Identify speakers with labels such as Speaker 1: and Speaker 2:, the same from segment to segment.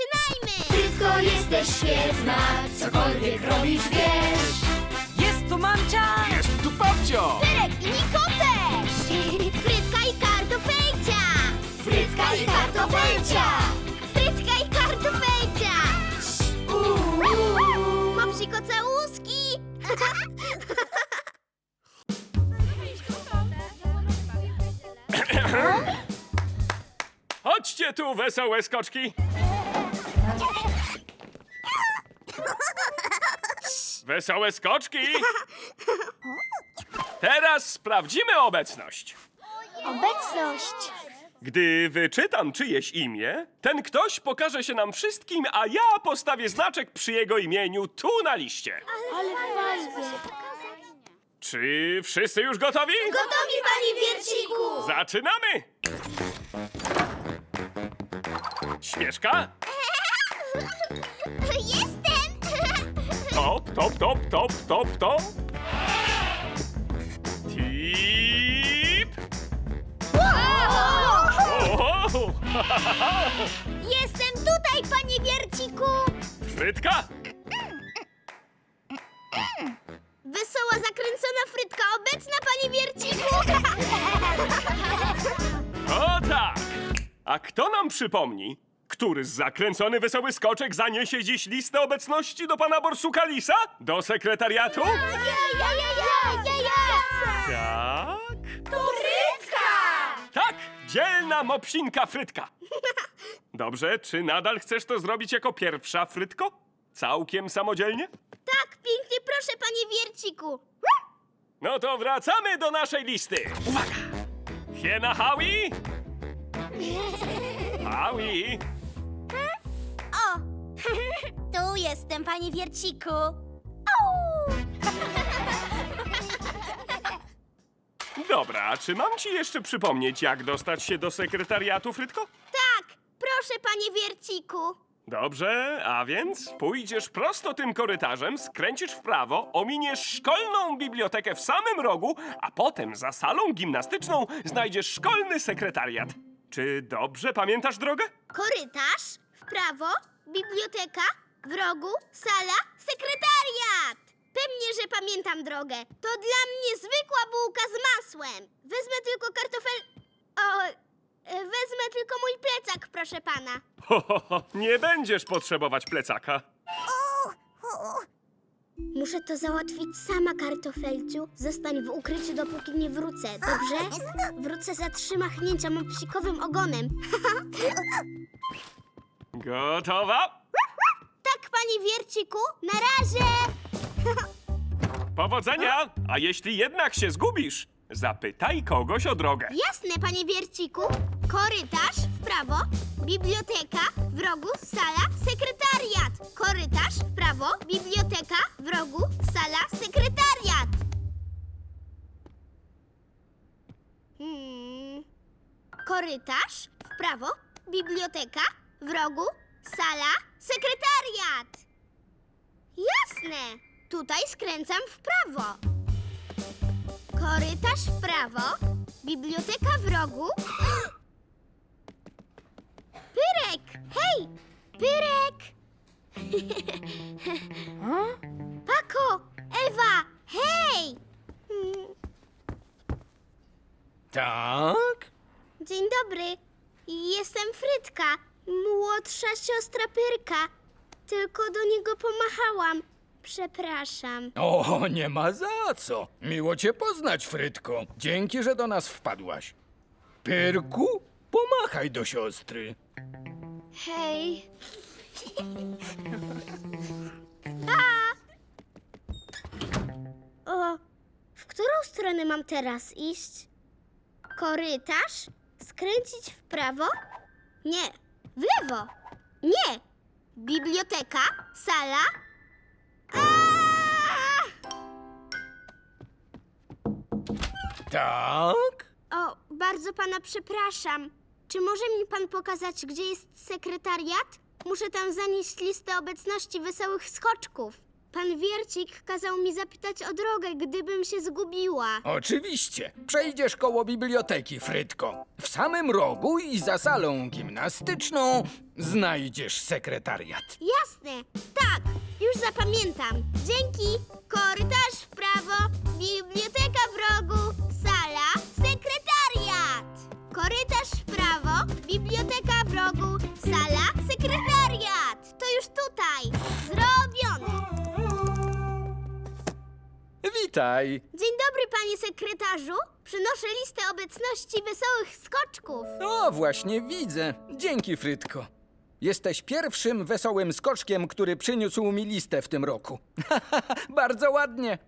Speaker 1: zaczynajmy!
Speaker 2: Frytko, jesteś świetna, cokolwiek robisz, wiesz.
Speaker 3: Jest tu mamcia!
Speaker 4: Jest tu babcio!
Speaker 1: Pyrek i Niko też! Frytka i kartofelcia!
Speaker 2: Frytka i kartofelcia.
Speaker 1: Frytka i kartofelcia!
Speaker 2: Uuu.
Speaker 1: Mopsiko całuski!
Speaker 4: Chodźcie tu, wesołe skoczki! Wesołe skoczki! Teraz sprawdzimy obecność.
Speaker 1: Obecność!
Speaker 4: Gdy wyczytam czyjeś imię, ten ktoś pokaże się nam wszystkim, a ja postawię znaczek przy jego imieniu tu na liście.
Speaker 1: Ale fajnie!
Speaker 4: Czy wszyscy już gotowi?
Speaker 1: Gotowi, panie Wierciku!
Speaker 4: Zaczynamy! Śmieszka?
Speaker 1: Jestem!
Speaker 4: Top, top, top, top, top, top. Tip. Oho!
Speaker 1: Jestem tutaj, panie Wierciku!
Speaker 4: Frytka?
Speaker 1: Wesoła, zakręcona frytka obecna, panie Wierciku!
Speaker 4: O tak! A kto nam przypomni, który zakręcony wesoły skoczek zaniesie dziś listę obecności do pana Borsuka Lisa? Do sekretariatu?
Speaker 1: Ja, ja, ja, ja, ja, ja!
Speaker 4: Tak.
Speaker 1: To frytka!
Speaker 4: Tak, dzielna mopsinka Frytka. Dobrze, czy nadal chcesz to zrobić jako pierwsza, Frytko? Całkiem samodzielnie?
Speaker 1: Tak, pięknie proszę, panie Wierciku!
Speaker 4: No to wracamy do naszej listy. Uwaga! Hiena Howie? Howie?
Speaker 1: Jestem, panie Wierciku! Au!
Speaker 4: Dobra, czy mam ci jeszcze przypomnieć, jak dostać się do sekretariatu, Frytko?
Speaker 1: Tak, proszę, panie Wierciku!
Speaker 4: Dobrze, a więc pójdziesz prosto tym korytarzem, skręcisz w prawo, ominiesz szkolną bibliotekę w samym rogu, a potem za salą gimnastyczną znajdziesz szkolny sekretariat. Czy dobrze pamiętasz drogę?
Speaker 1: Korytarz, w prawo, biblioteka, w rogu, sala, sekretariat! Pewnie, że pamiętam drogę. To dla mnie zwykła bułka z masłem. Wezmę tylko kartofel... O, e, wezmę tylko mój plecak, proszę pana.
Speaker 4: Ho, ho, ho, nie będziesz potrzebować plecaka.
Speaker 1: Muszę to załatwić sama, kartofelciu. Zostań w ukryciu, dopóki nie wrócę, dobrze? Wrócę za trzy machnięcia mopsikowym ogonem.
Speaker 4: Gotowa?
Speaker 1: Panie Wierciku, na razie!
Speaker 4: Powodzenia! A jeśli jednak się zgubisz, zapytaj kogoś o drogę.
Speaker 1: Jasne, panie Wierciku. Korytarz w prawo, biblioteka, w rogu, sala, sekretariat. Korytarz w prawo, biblioteka, w rogu, sala, sekretariat. Hmm. Korytarz w prawo, biblioteka, w rogu, sala, sekretariat. Jasne. Tutaj skręcam w prawo. Korytarz w prawo, biblioteka w rogu. Pyrek! Hej! Pyrek! Pako! Ewa! Hej!
Speaker 5: Tak?
Speaker 1: Dzień dobry. Jestem Frytka, młodsza siostra Pyrka. Tylko do niego pomachałam. Przepraszam.
Speaker 5: O, nie ma za co. Miło cię poznać, Frytko. Dzięki, że do nas wpadłaś. Pyrku, pomachaj do siostry.
Speaker 1: Hej. A! O, w którą stronę mam teraz iść? Korytarz? Skręcić w prawo? Nie. W lewo? Nie. Biblioteka? Sala?
Speaker 5: Tak?
Speaker 1: O, bardzo pana przepraszam. Czy może mi pan pokazać, gdzie jest sekretariat? Muszę tam zanieść listę obecności wesołych skoczków. Pan Wiercik kazał mi zapytać o drogę, gdybym się zgubiła.
Speaker 5: Oczywiście. Przejdziesz koło biblioteki, Frytko. W samym rogu i za salą gimnastyczną znajdziesz sekretariat.
Speaker 1: Jasne, tak, już zapamiętam. Dzięki. Korytarz w prawo, biblioteka
Speaker 5: Witaj.
Speaker 1: Dzień dobry, panie sekretarzu. Przynoszę listę obecności wesołych skoczków.
Speaker 5: O, właśnie widzę. Dzięki, Frytko. Jesteś pierwszym wesołym skoczkiem, który przyniósł mi listę w tym roku. Bardzo ładnie.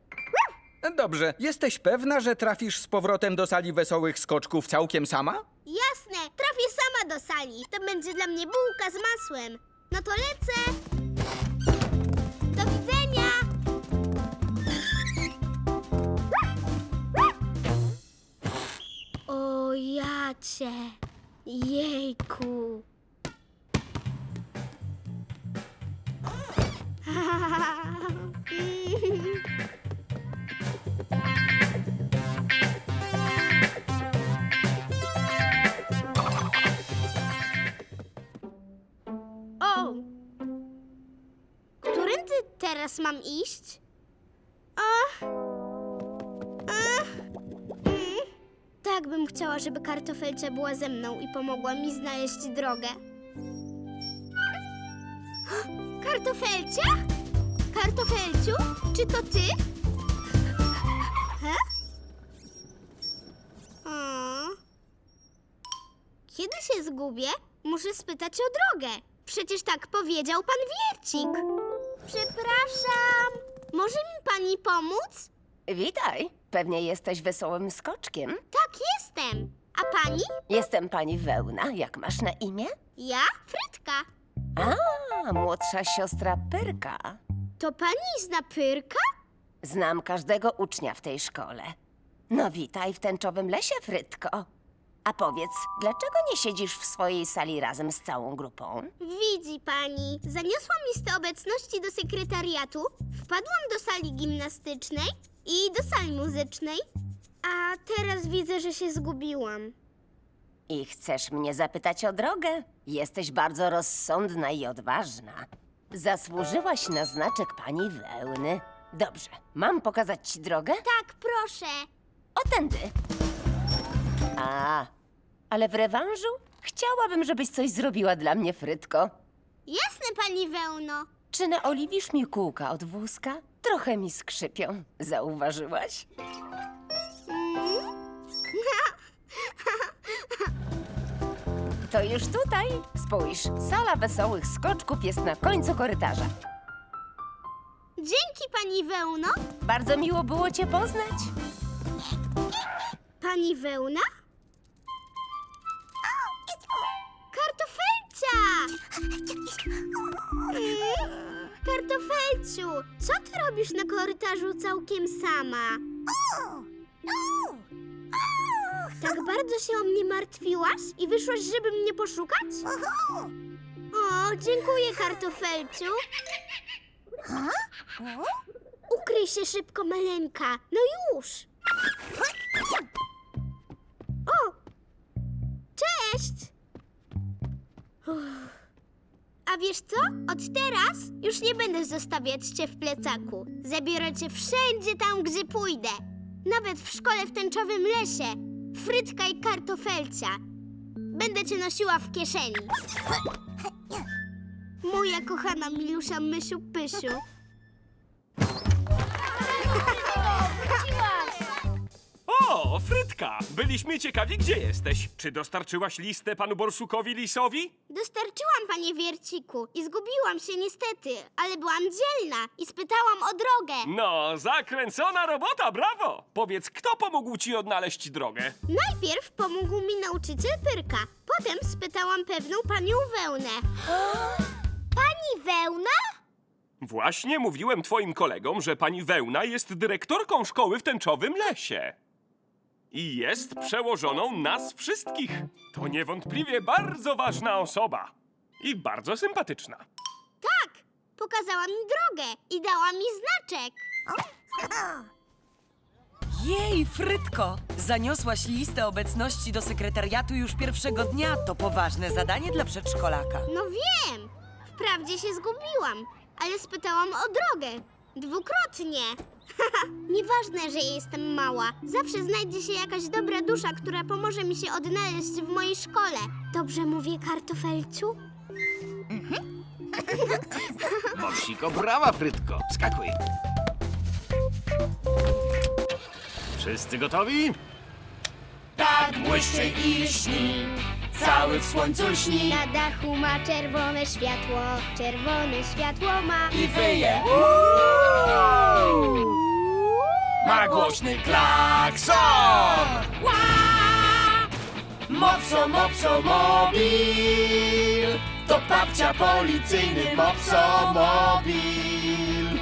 Speaker 5: Dobrze, jesteś pewna, że trafisz z powrotem do sali wesołych skoczków całkiem sama?
Speaker 1: Jasne, trafię sama do sali. To będzie dla mnie bułka z masłem. No to lecę. Jacie. Jejku. O! Którędy teraz mam iść? Tak bym chciała, żeby kartofelcia była ze mną i pomogła mi znaleźć drogę. Kartofelcia? Kartofelciu? Czy to ty? He? Kiedy się zgubię, muszę spytać o drogę. Przecież tak powiedział pan Wiercik. Przepraszam. Może mi pani pomóc?
Speaker 6: Witaj, pewnie jesteś wesołym skoczkiem.
Speaker 1: Jestem. A pani?
Speaker 6: Jestem pani Wełna, jak masz na imię?
Speaker 1: Ja? Frytka.
Speaker 6: A, młodsza siostra Pyrka.
Speaker 1: To pani zna Pyrka?
Speaker 6: Znam każdego ucznia w tej szkole. No witaj w tęczowym lesie, Frytko. A powiedz, dlaczego nie siedzisz w swojej sali razem z całą grupą?
Speaker 1: Widzi pani, zaniosłam listę obecności do sekretariatu, wpadłam do sali gimnastycznej i do sali muzycznej, a teraz widzę, że się zgubiłam.
Speaker 6: I chcesz mnie zapytać o drogę? Jesteś bardzo rozsądna i odważna. Zasłużyłaś na znaczek pani Wełny. Dobrze, mam pokazać ci drogę?
Speaker 1: Tak, proszę.
Speaker 6: O tędy. A, ale w rewanżu chciałabym, żebyś coś zrobiła dla mnie, Frytko.
Speaker 1: Jasne, pani Wełno.
Speaker 6: Czy naoliwisz mi kółka od wózka? Trochę mi skrzypią. Zauważyłaś? To już tutaj. Spójrz, sala wesołych skoczków jest na końcu korytarza.
Speaker 1: Dzięki, pani Wełno.
Speaker 6: Bardzo miło było cię poznać.
Speaker 1: Pani Wełna? Kartofelcia! Mm, Kartofelciu, co ty robisz na korytarzu całkiem sama? Tak bardzo się o mnie martwiłaś i wyszłaś, żeby mnie poszukać? O, dziękuję, kartofelciu. Ukryj się szybko, maleńka. No już. O! Cześć! Uff. A wiesz co? Od teraz już nie będę zostawiać cię w plecaku. Zabiorę cię wszędzie tam, gdzie pójdę. Nawet w szkole w tęczowym lesie. Frytka i kartofelcia. Będę cię nosiła w kieszeni. Moja kochana Milusia Mysiu Pysiu.
Speaker 4: O, Frytka! Byliśmy ciekawi, gdzie jesteś. Czy dostarczyłaś listę panu Borsukowi Lisowi?
Speaker 1: Dostarczyłam, panie Wierciku, i zgubiłam się niestety, ale byłam dzielna i spytałam o drogę.
Speaker 4: No, zakręcona robota, brawo! Powiedz, kto pomógł ci odnaleźć drogę?
Speaker 1: Najpierw pomógł mi nauczyciel Pyrka, potem spytałam pewną panią Wełnę. Pani Wełna?
Speaker 4: Właśnie mówiłem twoim kolegom, że pani Wełna jest dyrektorką szkoły w tęczowym lesie. I jest przełożoną nas wszystkich. To niewątpliwie bardzo ważna osoba. I bardzo sympatyczna.
Speaker 1: Tak, pokazała mi drogę i dała mi znaczek.
Speaker 3: Jej, Frytko! Zaniosłaś listę obecności do sekretariatu już pierwszego dnia. To poważne zadanie dla przedszkolaka.
Speaker 1: No wiem, wprawdzie się zgubiłam, ale spytałam o drogę. Dwukrotnie. Nieważne, że jestem mała. Zawsze znajdzie się jakaś dobra dusza, która pomoże mi się odnaleźć w mojej szkole. Dobrze mówię, kartofelciu?
Speaker 7: Morsiko, brawa, Frytko. Skakuj. Wszyscy gotowi?
Speaker 2: Tak błyszczy i lśni, cały w słońcu lśni
Speaker 1: Na dachu ma czerwone światło, czerwone światło ma.
Speaker 2: i wyje. Ma głośny klakson. Mopso, mopso, mobil. To babcia policyjny mopso, mobil.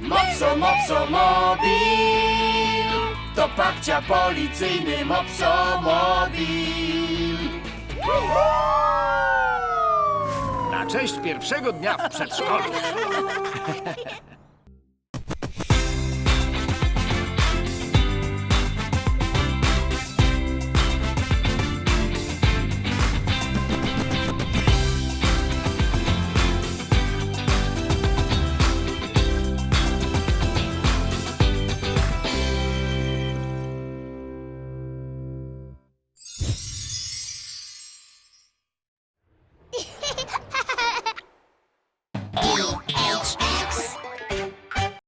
Speaker 2: Mopso, mopso, mobil. To babcia policyjny mopso, mobil.
Speaker 7: Na cześć pierwszego dnia w przedszkolu.